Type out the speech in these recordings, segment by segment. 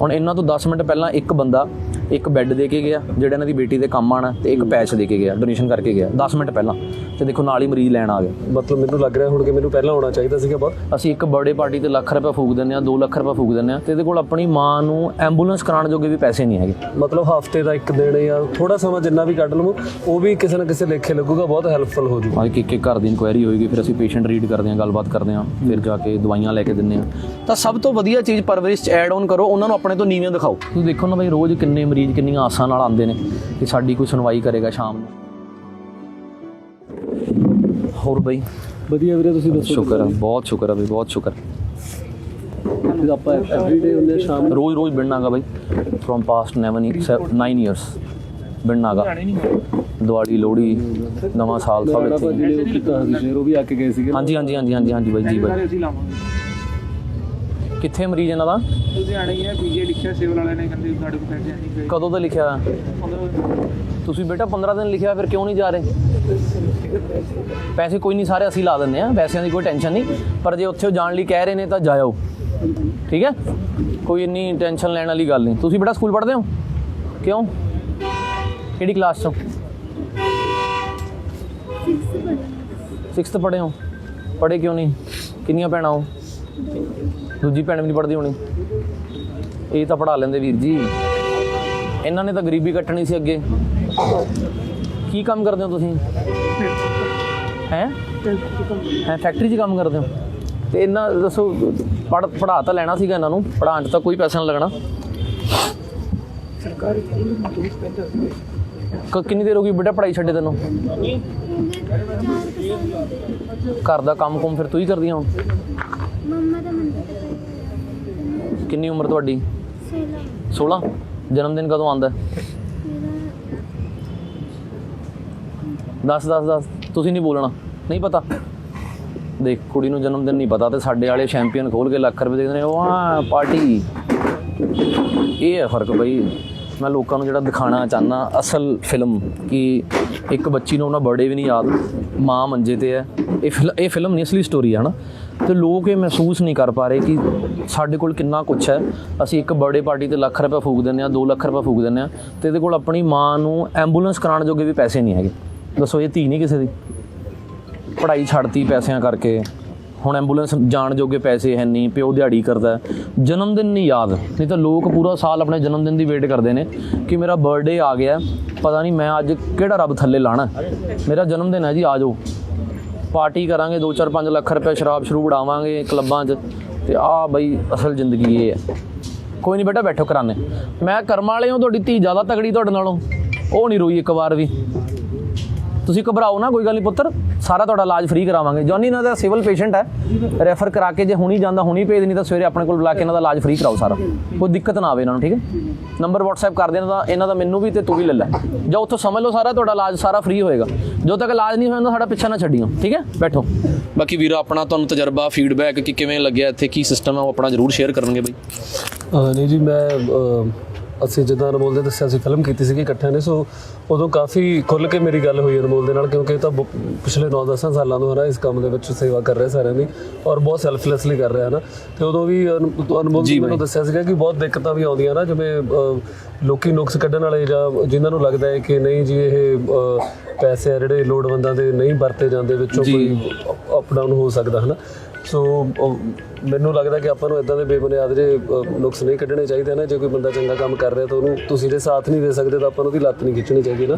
ਹੁਣ ਇਹਨਾਂ ਤੋਂ 10 ਮਿੰਟ ਪਹਿਲਾਂ ਇੱਕ ਬੰਦਾ ਇੱਕ ਬੈੱਡ ਦੇ ਕੇ ਗਿਆ ਜਿਹੜਾ ਇਹਨਾਂ ਦੀ ਬੇਟੀ ਦੇ ਕੰਮ ਆਣਾ ਤੇ ਇੱਕ ਪੈਚ ਦੇ ਕੇ ਗਿਆ ਡੋਨੇਸ਼ਨ ਕਰਕੇ ਗਿਆ। 10 ਮਿੰਟ ਪਹਿਲਾਂ। ਤੇ ਦੇਖੋ ਨਾਲ ਹੀ ਮਰੀਜ਼ ਲੈਣ ਆ ਗਿਆ ਮਤਲਬ ਮੈਨੂੰ ਲੱਗ ਰਿਹਾ ਹੁਣ ਕਿ ਮੈਨੂੰ ਪਹਿਲਾਂ ਆਉਣਾ ਚਾਹੀਦਾ ਸੀਗਾ ਬਹੁਤ। ਅਸੀਂ ਇੱਕ ਬਰਥਡੇ ਪਾਰਟੀ ਤੇ ਲੱਖ ਰੁਪਏ ਫੂਕ ਦਿੰਦੇ ਆ 2 ਲੱਖ ਰੁਪਏ ਫੂਕ ਦਿੰਦੇ ਆ ਤੇ ਇਹਦੇ ਕੋਲ ਆਪਣੀ ਮਾਂ ਨੂੰ ਐਂਬੂਲੈਂਸ ਕਰਾਉਣ ਜੋਗੇ ਵੀ ਪੈਸੇ ਨਹੀਂ ਹੈਗੇ। ਮਤਲਬ ਹਫ਼ਤੇ ਦਾ ਇੱਕ ਦਿਨ ਜਾਂ ਥੋੜਾ ਸਮਾਂ ਜਿੰਨਾ ਵੀ ਕੱਢ ਲਵਾਂ ਉਹ ਵੀ ਕਿਸੇ ਨਾ ਕਿਸੇ ਲੇਖੇ ਲੱਗੂਗਾ ਬਹੁਤ ਹੈਲਪਫੁਲ ਹੋ ਜੂ ਅੱਜ ਇੱਕ ਇੱਕ ਘਰ ਦੀ ਇਨਕੁਆਇਰੀ ਹੋਏਗੀ ਫਿਰ ਅਸੀਂ ਪੇਸ਼ੈਂਟ ਰੀਡ ਕਰਦੇ ਹਾਂ ਗੱਲਬਾਤ ਕਰਦੇ ਹਾਂ ਫਿਰ ਜਾ ਕੇ ਦਵਾਈਆਂ ਲੈ ਕੇ ਦਿੰਦੇ ਹਾਂ। ਤਾਂ ਸਭ ਤੋਂ ਵਧੀਆ ਚੀਜ਼ ਪਰਵਰਿਸ਼ ਚ ਐਡ ਆਨ ਕਰੋ ਉਹਨਾਂ ਨੂੰ ਆਪਣੇ ਤੋਂ ਨੀਵੇਂ ਦਿਖਾਓ। ਤੁਸੀਂ ਦੇਖੋ ਨਾ ਬਈ ਰੋਜ਼ ਕਿੰਨੇ ਮਰੀਜ਼ ਕਿੰਨੀਆਂ ਆਸਾਂ ਨਾਲ ਆਉਂਦੇ ਨੇ ਕਿ ਸਾਡੀ ਕੋਈ ਸੁਣਵਾਈ ਕਰੇਗਾ ਸ਼ਾਮ ਨੂੰ। ਹੋਰ ਬਈ? ਵਧੀਆ ਵੀਰੇ ਤੁਸੀਂ ਦੱਸੋ ਸ਼ੁਕਰ ਹੈ? ਬਹੁਤ ਸ਼ੁਕਰ ਹੈ ਬਈ ਬਹੁਤ ਸ਼ੁਕਰ। ਫਿਰ ਆਪਾਂ ਐਵਰੀਡੇ ਹੁੰਦੇ ਆ ਸ਼ਾਮ ਨੂੰ। ਰੋਜ਼ ਰੋਜ਼ ਬਿੜਨਾਗਾ ਬਈ ਫਰੋਮ ਪਾਸਟ 9 9 ਇਅਰਸ ਬਿੜਨਾਗਾ ਦੀਵਾਲੀ ਲੋਹੜੀ ਨਵਾਂ ਸਾਲ ਸਭ ਇੱਥੇ ਭਾਜੀ ਨੇ ਉਹ ਕੀਤਾ ਸੀ ਸ਼ੇਰ ਉਹ ਵੀ ਆ ਕੇ ਗਏ ਸੀਗੇ ਹਾਂਜੀ ਹਾਂਜੀ ਹਾਂਜੀ ਹਾਂਜੀ ਹਾਂਜੀ ਬਾਈ ਜੀ ਬਾਈ। ਕਿੱਥੇ ਮਰੀਜ਼ ਇਹਨਾਂ ਦਾ? ਲੁਧਿਆਣੇ ਹੀ ਹੈ ਪੀਜੀ ਲਿਖਿਆ ਸਿਵਲ ਵਾਲਿਆਂ ਨੇ ਕਹਿੰਦੇ ਸਾਡੇ ਕੋਲ ਪੈਸੇ ਨਹੀਂ ਗਏ ਕਦੋਂ ਦਾ ਲਿਖਿਆ? ਹੋਇਆ? ਤੁਸੀਂ ਬੇਟਾ 15 ਦਿਨ ਲਿਖਿਆ ਫਿਰ ਕਿਉਂ ਨਹੀਂ ਜਾ ਰਹੇ? ਪੈਸੇ ਕੋਈ ਨਹੀਂ ਸਾਰੇ ਅਸੀਂ ਲਾ ਦਿੰਦੇ ਆ ਪੈਸਿਆਂ ਦੀ ਕੋਈ ਟੈਨਸ਼ਨ ਨਹੀਂ। ਪਰ ਜੇ ਉੱਥੇ ਜਾਣ ਲਈ ਕਹਿ ਰਹੇ ਨੇ ਤਾਂ ਜਾਇਓ। ਠੀਕ ਹੈ? ਕੋਈ ਇੰਨੀ ਟੈਨਸ਼ਨ ਲੈਣ ਵਾਲੀ ਗੱਲ ਨਹੀਂ। ਤੁਸੀਂ ਬੇਟਾ ਸਕੂਲ ਪੜ੍ਹਦੇ ਹੋ? ਕਿਉਂ? ਕਿਹੜੀ ਕਲਾਸ ਚੋਂ? 6th ਪੜ੍ਹੇ ਹੋ? ਪੜ੍ਹੇ ਕਿਉਂ ਨਹੀਂ? ਕਿੰਨੀਆਂ ਭੈਣਾਂ ਹੋ? ਦੂਜੀ ਭੈਣ ਵੀ ਨਹੀਂ ਪੜ੍ਹਦੀ ਹੋਣੀ। ਇਹ ਤਾਂ ਪੜ੍ਹਾ ਲੈਂਦੇ ਵੀਰ ਜੀ। ਇਹਨਾਂ ਨੇ ਤਾਂ ਗਰੀਬੀ ਕੱਟਣੀ ਸੀ ਅੱਗੇ। ਕੀ ਕੰਮ ਕਰਦੇ ਹੋ ਤੁਸੀਂ? ਹੈ? ਹੈ ਫੈਕਟਰੀ 'ਚ ਕੰਮ ਕਰਦੇ ਹੋ? ਤੇ ਇਹਨਾਂ ਦੱਸੋ ਪੜ ਪੜਾ ਤਾਂ ਲੈਣਾ ਸੀਗਾ ਇਹਨਾਂ ਨੂੰ ਪੜਾਉਣ 'ਚ ਤਾਂ ਕੋਈ ਪੈਸਾ ਨਹੀਂ ਲੱਗਣਾ। ਕ- ਕਿੰਨੀ ਦੇਰ ਹੋ ਗਈ ਬੇਟਾ ਪੜਾਈ ਛੱਡੇ ਤੈਨੂੰ? ਘਰ ਦਾ ਕੰਮ ਕੁਮ ਫਿਰ ਤੂੰ ਹੀ ਕਰਦੀ ਹੁਣ। ਮੰਮਾ ਦਾ ਮੰਦਰ ਤੇ ਪਈ ਕਿੰਨੀ ਉਮਰ ਤੁਹਾਡੀ? ਸੇਲਾ। 16 ਜਨਮ ਦਿਨ ਕਦੋਂ ਆਉਂਦਾ? 10 10 10 ਤੁਸੀਂ ਨਹੀਂ ਬੋਲਣਾ। ਨਹੀਂ ਪਤਾ। ਦੇਖ ਕੁੜੀ ਨੂੰ ਜਨਮ ਦਿਨ ਨਹੀਂ ਪਤਾ ਤੇ ਸਾਡੇ ਵਾਲੇ ਚੈਂਪੀਅਨ ਖੋਲ ਕੇ ਲੱਖ ਰੁਪਏ ਦੇ ਦਿੰਦੇ ਨੇ। ਵਾਹ ਪਾਰਟੀ ਇਹ ਹੈ ਫ਼ਰਕ ਬਈ। ਮੈਂ ਲੋਕਾਂ ਨੂੰ ਜਿਹੜਾ ਦਿਖਾਣਾ ਚਾਹਨਾ ਅਸਲ ਫਿਲਮ ਕਿ ਇੱਕ ਬੱਚੀ ਨੂੰ ਉਹਨਾਂ ਬਰਥਡੇ ਵੀ ਨਹੀਂ ਯਾਦ ਮਾਂ ਮੰਜੇ ਤੇ ਹੈ। ਇਹ ਫਿਲ- ਇਹ ਫਿਲਮ ਨਹੀਂ, ਅਸਲੀ ਸਟੋਰੀ ਹੈ ਨਾ। ਤੇ ਲੋਕ ਇਹ ਮਹਿਸੂਸ ਨਹੀਂ ਕਰ ਪਾ ਰਹੇ ਕਿ ਸਾਡੇ ਕੋਲ ਕਿੰਨਾ ਕੁਛ ਹੈ। ਅਸੀਂ ਇੱਕ ਬਰਥਡੇ ਪਾਰਟੀ ਤੇ ਲੱਖ ਰੁਪਏ ਫੂਕ ਦਿੰਦੇ ਆ 2 ਲੱਖ ਰੁਪਏ ਫੂਕ ਦਿੰਦੇ ਆ ਤੇ ਇਹਦੇ ਕੋਲ ਆਪਣੀ ਮਾਂ ਨੂੰ ਐਂਬੂਲੈਂਸ ਕਰਾਉਣ ਜੋਗੇ ਵੀ ਪੈਸੇ ਨਹੀਂ ਹੈਗੇ। ਦੱਸੋ, ਇਹ ਧੀ ਨਹੀਂ ਕਿਸੇ ਦੀ? ਪੜ੍ਹਾਈ ਛੱਡਤੀ ਪੈਸਿਆਂ ਕਰਕੇ। ਹੁਣ ਐਂਬੂਲੈਂਸ ਜਾਣ ਜੋਗੇ ਪੈਸੇ ਹੈ ਨਹੀਂ, ਪਿਓ ਦਿਹਾੜੀ ਕਰਦਾ ਜਨਮ ਦਿਨ ਨਹੀਂ ਯਾਦ, ਨਹੀਂ ਤਾਂ ਲੋਕ ਪੂਰਾ ਸਾਲ ਆਪਣੇ ਜਨਮ ਦਿਨ ਦੀ ਵੇਟ ਕਰਦੇ ਨੇ ਕਿ ਮੇਰਾ ਬਰਥਡੇ ਆ ਗਿਆ ਪਤਾ ਨਹੀਂ ਮੈਂ ਅੱਜ ਕਿਹੜਾ ਰੱਬ ਥੱਲੇ ਲਾਣਾ ਮੇਰਾ ਜਨਮ ਦਿਨ ਹੈ ਜੀ, ਆ ਜਾਓ। ਪਾਰਟੀ ਕਰਾਂਗੇ 2-4-5 ਲੱਖ ਰੁਪਏ ਸ਼ਰਾਬ ਸ਼ਰੂ ਉਡਾਵਾਂਗੇ ਕਲੱਬਾਂ 'ਚ। ਤੇ ਆ ਬਈ ਅਸਲ ਜ਼ਿੰਦਗੀ ਇਹ ਹੈ। ਕੋਈ ਨਹੀਂ ਬੇਟਾ, ਬੈਠੋ ਕਰਾਨੇ ਮੈਂ ਕਰਮਾਂ ਵਾਲੇ ਹਾਂ, ਤੁਹਾਡੀ ਧੀ ਜ਼ਿਆਦਾ ਤਗੜੀ ਤੁਹਾਡੇ ਨਾਲੋਂ। ਉਹ ਨਹੀਂ ਰੋਈ ਇੱਕ ਵਾਰ ਵੀ। ਤੁਸੀਂ ਘਬਰਾਓ ਨਾ, ਕੋਈ ਗੱਲ ਨਹੀਂ ਪੁੱਤਰ। ਸਾਰਾ ਤੁਹਾਡਾ ਇਲਾਜ ਫ੍ਰੀ ਕਰਾਵਾਂਗੇ। ਜੌਨੀ ਇਹਨਾਂ ਦਾ ਸਿਵਲ ਪੇਸ਼ੈਂਟ ਹੈ। ਰੈਫਰ ਕਰਾ ਕੇ ਜੇ ਹੁਣੀ ਜਾਂਦਾ, ਹੁਣੀ ਭੇਜ, ਨਹੀਂ ਤਾਂ ਸਵੇਰੇ ਆਪਣੇ ਕੋਲ ਬੁਲਾ ਕੇ ਇਹਨਾਂ ਦਾ ਇਲਾਜ ਫ੍ਰੀ ਕਰਾਓ ਸਾਰਾ। ਕੋਈ ਦਿੱਕਤ ਨਾ ਆਵੇ ਇਹਨਾਂ ਨੂੰ, ਠੀਕ ਹੈ? ਨੰਬਰ WhatsApp ਕਰ ਦੇਣਾ ਦਾ ਇਹਨਾਂ ਦਾ ਮੈਨੂੰ ਵੀ ਤੇ ਤੂੰ ਵੀ ਲੈ ਲੈ। ਜਾਂ ਉੱਥੋਂ ਸਮਝ ਲਓ ਸਾਰਾ ਤੁਹਾਡਾ ਇਲਾਜ ਸਾਰਾ ਫ੍ਰੀ ਹੋਏਗਾ। ਜਦੋਂ ਤੱਕ ਇਲਾਜ ਨਹੀਂ ਹੋਇਆ ਸਾਡਾ ਪਿੱਛਾ ਨਾ ਛੱਡਿਓ ਠੀਕ ਹੈ? ਬੈਠੋ। ਬਾਕੀ ਵੀਰਾ ਆਪਣਾ ਤੁਹਾਨੂੰ ਤਜਰਬਾ ਫੀਡਬੈਕ ਕਿ ਕਿਵੇਂ ਲੱਗਿਆ ਇੱਥੇ ਕੀ ਸਿਸਟਮ ਹੈ ਉਹ ਆਪਣਾ ਜ਼ਰੂਰ ਸ਼ੇਅਰ ਕਰਨਗੇ ਬਈ। ਨਹੀਂ ਜੀ ਮੈਂ ਅਸੀਂ ਜਿੱਦਾਂ ਅਨਮੋਲ ਦੇ ਦੱਸਿਆ ਸੀ ਫਿਲਮ ਕੀਤੀ ਸੀਗੀ ਇਕੱਠਿਆਂ ਨੇ ਸੋ ਉਦੋਂ ਕਾਫੀ ਖੁੱਲ ਕੇ ਮੇਰੀ ਗੱਲ ਹੋਈ ਅਨਮੋਲ ਦੇ ਨਾਲ ਕਿਉਂਕਿ ਇਹ ਤਾਂ ਬ- ਪਿਛਲੇ 9-10 ਸਾਲਾਂ ਤੋਂ ਹਨਾ ਇਸ ਕੰਮ ਦੇ ਵਿੱਚ ਸੇਵਾ ਕਰ ਰਿਹਾ ਸਾਰਿਆਂ ਦੀ ਔਰ ਬਹੁਤ ਸੈਲਫਲੈਸਲੀ ਕਰ ਰਿਹਾ ਨਾ ਤੇ ਉਦੋਂ ਵੀ ਅਨ- ਅਨਮੋਲ ਜੀ ਮੈਨੂੰ ਦੱਸਿਆ ਸੀਗਾ ਕਿ ਬਹੁਤ ਦਿੱਕਤਾਂ ਵੀ ਆਉਂਦੀਆਂ ਨਾ ਜਿਵੇਂ ਅਹ, ਲੋਕੀ ਨੁਕਸ ਕੱਢਣ ਵਾਲੇ ਜਾਂ ਜਿਨ੍ਹਾਂ ਨੂੰ ਲੱਗਦਾ ਹੈ ਕਿ ਨਹੀਂ ਜੀ ਇਹ ਅਹ, ਪੈਸੇ ਆ ਜਿਹੜੇ ਲੋੜਵੰਦਾਂ ਦੇ ਨਹੀਂ ਵਰਤੇ ਜਾਂਦੇ ਵਿੱਚੋਂ ਕੋਈ ਅਪ ਡਾਊਨ ਹੋ ਸਕਦਾ ਹਨਾ। ਸੋ ਉਹ ਮੈਨੂੰ ਲੱਗਦਾ ਕਿ ਆਪਾਂ ਨੂੰ ਇਦਾਂ ਦੇ ਬੇਬੁਨਿਆਦ ਜੇ ਨੁਕਸ ਨਹੀਂ ਕੱਢਣੇ ਚਾਹੀਦੇ ਨੇ। ਜੇ ਕੋਈ ਬੰਦਾ ਚੰਗਾ ਕੰਮ ਕਰ ਰਿਹਾ ਤਾਂ ਉਹਨੂੰ ਤੁਸੀਂ ਜੇ ਸਾਥ ਨਹੀਂ ਦੇ ਸਕਦੇ ਤਾਂ ਆਪਾਂ ਨੂੰ ਉਹਦੀ ਲੱਤ ਨਹੀਂ ਖਿੱਚਣੀ ਚਾਹੀਦੀ ਨਾ।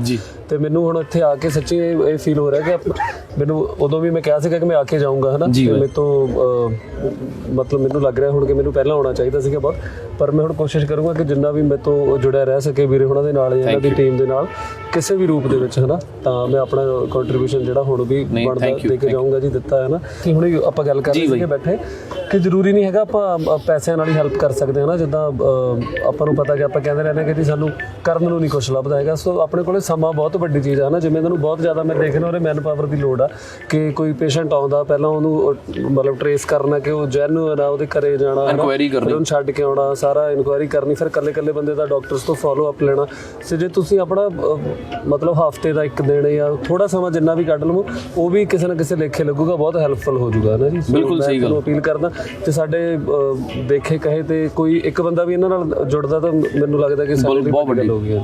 ਤੇ ਮੈਨੂੰ ਹੁਣ ਇੱਥੇ ਆ ਕੇ ਸੱਚੀ ਇਹ ਫੀਲ ਹੋ ਰਿਹਾ ਕਿ ਮੈਨੂੰ ਉਦੋਂ ਵੀ ਮੈਂ ਕਿਹਾ ਸੀਗਾ ਕਿ ਮੈਂ ਆ ਕੇ ਜਾਊਂਗਾ ਹਨਾ? ਮੇਰੇ ਤੋਂ ਮਤਲਬ ਮੈਨੂੰ ਲੱਗ ਰਿਹਾ ਹੁਣ ਕਿ ਮੈਨੂੰ ਪਹਿਲਾਂ ਆਉਣਾ ਚਾਹੀਦਾ ਸੀਗਾ ਬਹੁਤ। ਪਰ ਮੈਂ ਹੁਣ ਕੋਸ਼ਿਸ਼ ਕਰੂੰਗਾ ਕਿ ਜਿੰਨਾ ਵੀ ਮੇਰੇ ਤੋਂ ਜੁੜਿਆ ਰਹਿ ਸਕੇ ਵੀਰੇ ਹੁਣਾਂ ਦੇ ਨਾਲ ਇਹਨਾਂ ਦੀ ਟੀਮ ਦੇ ਨਾਲ ਕਿਸੇ ਵੀ ਰੂਪ ਦੇ ਵਿੱਚ ਹਨਾ? ਤਾਂ ਮੈਂ ਆਪਣਾ ਕੰਟਰੀਬਿਊਸ਼ਨ ਜਿਹੜਾ ਹੁਣ ਵੀ ਬਣਦਾ ਦੇ ਕੇ ਜਾਊਂਗਾ ਜੀ ਦਿੱਤਾ ਹੈ ਨਾ। ਕਿ ਹੁਣ ਆਪਾਂ ਗੱਲ ਕਰ ਰਹੇ ਸੀਗੇ ਬੈਠੇ। ਕਿ ਜ਼ਰੂਰੀ ਨਹੀਂ ਹੈਗਾ ਆਪਾਂ ਅ, ਪੈਸਿਆਂ ਨਾਲ ਹੀ ਹੈਲਪ ਕਰ ਸਕਦੇ ਹਾਂ ਨਾ ਜਿੱਦਾਂ ਅ, ਆਪਾਂ ਨੂੰ ਪਤਾ ਕਿ ਆਪਾਂ ਕਹਿੰਦੇ ਰਹਿੰਦੇ ਕਿ ਜੀ ਸਾਨੂੰ ਕਰਨ ਨੂੰ ਨਹੀਂ ਕੁਝ ਲੱਭਦਾ ਹੈਗਾ ਸੋ ਆਪਣੇ ਕੋਲੇ ਸਮਾਂ ਬਹੁਤ ਵੱਡੀ ਚੀਜ਼ ਆ ਨਾ ਜਿਵੇਂ ਇਹਨਾਂ ਨੂੰ ਬਹੁਤ ਜ਼ਿਆਦਾ ਮੈਂ ਦੇਖ ਰਿਹਾ ਉਹਦੇ ਮੈਨ ਪਾਵਰ ਦੀ ਲੋੜ ਆ ਕਿ ਕੋਈ ਪੇਸ਼ੈਂਟ ਆਉਂਦਾ ਪਹਿਲਾਂ ਉਹਨੂੰ ਅ, ਮਤਲਬ ਟਰੇਸ ਕਰਨਾ ਕਿ ਉਹ ਜੈਨੂਅਨ ਆ ਉਹਦੇ ਘਰੇ ਜਾਣਾ ਹਨਾ, Inquiry ਕਰਨੀ। ਉਹਨੂੰ ਛੱਡ ਕੇ ਆਉਣਾ ਸਾਰਾ ਇਨਕੁਆਇਰੀ ਕਰਨੀ ਫਿਰ ਕੱਲੇ ਕੱਲੇ ਬੰਦੇ ਦਾ ਡਾਕਟਰਸ ਤੋਂ ਫਾਲੋ ਅਪ ਲੈਣਾ ਸੋ ਜੇ ਤੁਸੀਂ ਆਪਣਾ ਮਤਲਬ ਹਫ਼ਤੇ ਦਾ ਇੱਕ ਦਿਨ ਜਾਂ ਥੋੜਾ ਸਮਾਂ ਜਿੰਨਾ ਵੀ ਕੱਢ ਲਵੋ ਉਹ ਵੀ ਕਿਸੇ ਨਾ ਕਿਸੇ ਲੇਖੇ ਲੱਗੂਗਾ ਬਹੁਤ ਹੈਲਪਫੁਲ ਹੋ ਜਾਊਗਾ ਨਾ ਜੀ ਬਿਲਕੁਲ ਸਹੀ ਗੱਲ। ਅਪੀਲ ਕਰਦਾ ਤੇ ਸਾਡੇ ਅਹ, ਦੇਖੇ ਕਹੇ ਤੇ ਕੋਈ ਇੱਕ ਬੰਦਾ ਵੀ ਇਹਨਾਂ ਨਾਲ ਜੁੜਦਾ ਤਾਂ ਮੈਨੂੰ ਲੱਗਦਾ ਕਿ ਬਹੁਤ ਵੱਡੀ ਗੱਲ ਵੱਡੀ। ਹੋ ਗਈ ਹੈ